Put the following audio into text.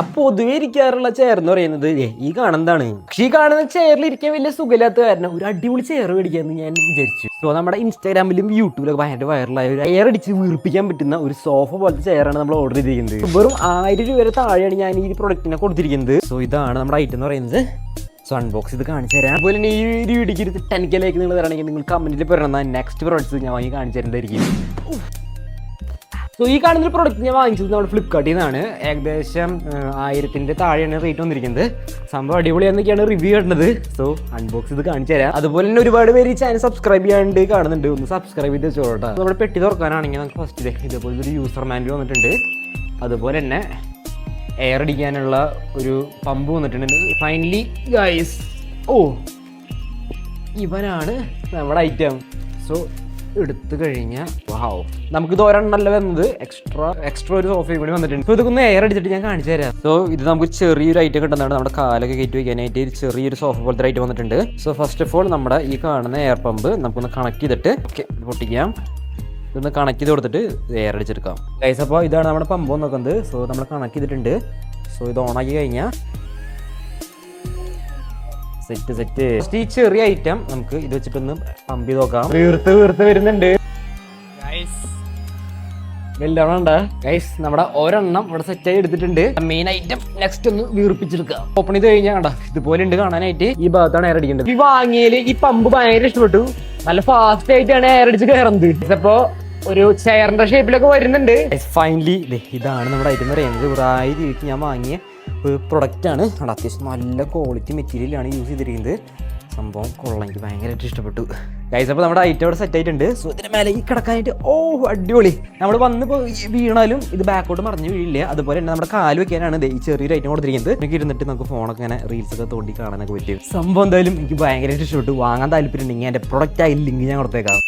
ആ പൊതുവെ ഇരിക്കാറുള്ള ചെയർ എന്ന് പറയുന്നത് ഈ കാണുന്നതാണ്. പക്ഷേ ഈ കാണുന്ന ചെയറിൽ ഇരിക്കാൻ വലിയ സുഖമില്ലാത്ത കാരണം ഒരു അടിപൊളി ചെയർ മേടിക്കാന്ന് ഞാൻ വിചാരിച്ചു. സോ നമ്മുടെ ഇൻസ്റ്റാഗ്രാമിലും യൂട്യൂബിലൊക്കെ ഭയങ്കര വൈറലായ ഒരു എയർ അടിച്ച് വീർപ്പിക്കാൻ പറ്റുന്ന ഒരു സോഫ പോലത്തെ ചെയറാണ് നമ്മൾ ഓർഡർ ചെയ്തിരിക്കുന്നത്. വെറും ആയിരം രൂപ വരെ താഴെയാണ് ഞാൻ ഈ പ്രൊഡക്റ്റിനെ കൊടുത്തിരിക്കുന്നത്. സോ ഇതാണ് നമ്മുടെ ഐറ്റം എന്ന് പറയുന്നത്. സോ അൺബോക്സ് ഇത് കാണിച്ചു തരാം. അതുപോലെ തന്നെ ഈ ഒരു വീഡിയോക്ക് ടെൻ കെയിലേക്ക് നിങ്ങൾ തരണമെങ്കിൽ നിങ്ങൾ കമന്റിൽ പറയണം. നെക്സ്റ്റ് പ്രോഡക്റ്റ്സ് ഞാൻ വാങ്ങി കാണിച്ചു തരേണ്ടതായിരിക്കും. സോ ഈ കാണുന്ന ഒരു പ്രൊഡക്റ്റ് ഞാൻ വാങ്ങിച്ചത് നമ്മുടെ ഫ്ലിപ്കാർട്ടിൽ നിന്നാണ് ഏകദേശം ആയിരത്തിന്റെ താഴെയാണ് റേറ്റ് വന്നിരിക്കുന്നത്. സംഭവം അടിപൊളിയാണെന്നൊക്കെയാണ് റിവ്യൂ കണ്ടത് സോ അൺബോക്സ് ഇത് കാണിച്ചു തരാം. അതുപോലെ തന്നെ ഒരുപാട് പേര് ഈ ചാനൽ സബ്സ്ക്രൈബ് ചെയ്യാണ്ട് കാണുന്നുണ്ട്. ഒന്ന് സബ്സ്ക്രൈബ് ചെയ്ത് വെച്ചോട്ടെ നമ്മുടെ പെട്ടി തുറക്കാനാണെങ്കിൽ നമുക്ക് ഫസ്റ്റ് ഇതേപോലെ ഒരു യൂസർ മാനുവൽ വന്നിട്ടുണ്ട്. അതുപോലെ തന്നെ എയർ അടിക്കാനുള്ള ഒരു പമ്പ് വന്നിട്ടുണ്ട്. ഫൈനലി ഗൈസ് ഓ ഇവനാണ് നമ്മുടെ ഐറ്റം സോ എടുത്തു കഴിഞ്ഞാൽ നമുക്ക് ഇത് ഒരെണ്ണല്ല വന്നത്? എക്സ്ട്രാ എക്സ്ട്രാ ഒരു സോഫയും കൂടി വന്നിട്ടുണ്ട്. ഇപ്പൊ ഇതൊക്കെ ഒന്ന് എയർ അടിച്ചിട്ട് ഞാൻ കാണിച്ചു തരാം. സോ ഇത് നമുക്ക് ചെറിയൊരു ഐറ്റം കിട്ടുന്നതാണ് നമ്മുടെ കാലൊക്കെ കയറ്റി വയ്ക്കാനായിട്ട് ഒരു ചെറിയൊരു സോഫ പോലത്തെ ഐറ്റം വന്നിട്ടുണ്ട്. സോ ഫസ്റ്റ് ഓഫ് ഓൾ നമ്മുടെ ഈ കാണുന്ന എയർ പമ്പ് നമുക്കൊന്ന് കണക്ട് ചെയ്തിട്ട് ഓക്കെ പൊട്ടിക്കാം. ഇതൊന്ന് കണക്ട് ചെയ്ത് കൊടുത്തിട്ട് എയർ അടിച്ചെടുക്കാം. ഗൈസ് അപ്പോൾ ഇതാണ് നമ്മുടെ പമ്പ് നോക്കുന്നത് സോ നമ്മൾ കണക്ട് ചെയ്തിട്ടുണ്ട്. സോ ഇത് ഓണാക്കി കഴിഞ്ഞാൽ സെറ്റ് സെറ്റ്. ഈ ചെറിയ ഐറ്റം നമുക്ക് ഇത് വെച്ചിട്ടൊന്ന് പമ്പ് ചെയ്ത് നോക്കാം. വീർത്ത് വീർത്ത് വരുന്നുണ്ട്. ഗൈസ് നമ്മുടെ ഒരെണ്ണം ഇവിടെ സെറ്റ് ആയി എടുത്തിട്ടുണ്ട്. മെയിൻ ഐറ്റം നെക്സ്റ്റ് ഒന്ന് വീർപ്പിച്ചെടുക്കുക. ഓപ്പൺ ചെയ്ത് കഴിഞ്ഞാൽ കണ്ട ഇതുപോലെ ഉണ്ട് കാണാനായിട്ട്. ഈ ഭാഗത്താണ് എയർ അടിക്കേണ്ടത്. ഈ വാങ്ങിയതിൽ ഈ പമ്പ് ഭയങ്കര ഇഷ്ടപ്പെട്ടു. നല്ല ഫാസ്റ്റ് ആയിട്ടാണ് എയർ അടിച്ച് കയറുന്നത്. ഇതിപ്പോ ഒരു ചെയറിന്റെ ഷേപ്പിലൊക്കെ വരുന്നുണ്ട്. ഫൈനലി ഇതാണ് നമ്മുടെ ഐറ്റം എന്ന് പറയുന്നത്. ഒരു രീതിക്ക് രൂപയ്ക്ക് ഞാൻ വാങ്ങിയ ഒരു പ്രൊഡക്റ്റ് ആണ്. അവിടെ അത്യാവശ്യം നല്ല ക്വാളിറ്റി മെറ്റീരിയലാണ് യൂസ് ചെയ്തിരിക്കുന്നത്. സംഭവം കൊള്ളാം എനിക്ക് ഭയങ്കരമായിട്ട് ഇഷ്ടപ്പെട്ടു. ഗൈസ് അപ്പോൾ നമ്മുടെ ഐറ്റം അവിടെ സെറ്റ് ആയിട്ടുണ്ട്. സോ ഇതിന്റെ മേലെ ഈ കിടക്കാനായിട്ട് ഓ അടിപൊളി. നമ്മൾ വന്ന് വീണാലും ഇത് ബാക്കോട്ട് മറിഞ്ഞ് വീഴില്ല. അതുപോലെ തന്നെ നമ്മുടെ കാൽ വെക്കാനാണ് ഈ ചെറിയൊരു ഐറ്റം കൊടുത്തിരിക്കുന്നത്. എനിക്ക് ഇരുന്നിട്ട് നമുക്ക് ഫോണൊക്കെ ഇങ്ങനെ റീൽസ് ഒക്കെ തോണ്ടി കാണാനൊക്കെ പറ്റും. സംഭവം എന്തായാലും എനിക്ക് ഭയങ്കരമായിട്ട് ഇഷ്ടപ്പെട്ടു. വാങ്ങാൻ താല്പര്യം ഉണ്ടെങ്കിൽ എന്റെ പ്രൊഡക്റ്റായി ലിങ്ക് ഞാൻ കൊടുത്തേക്കാം.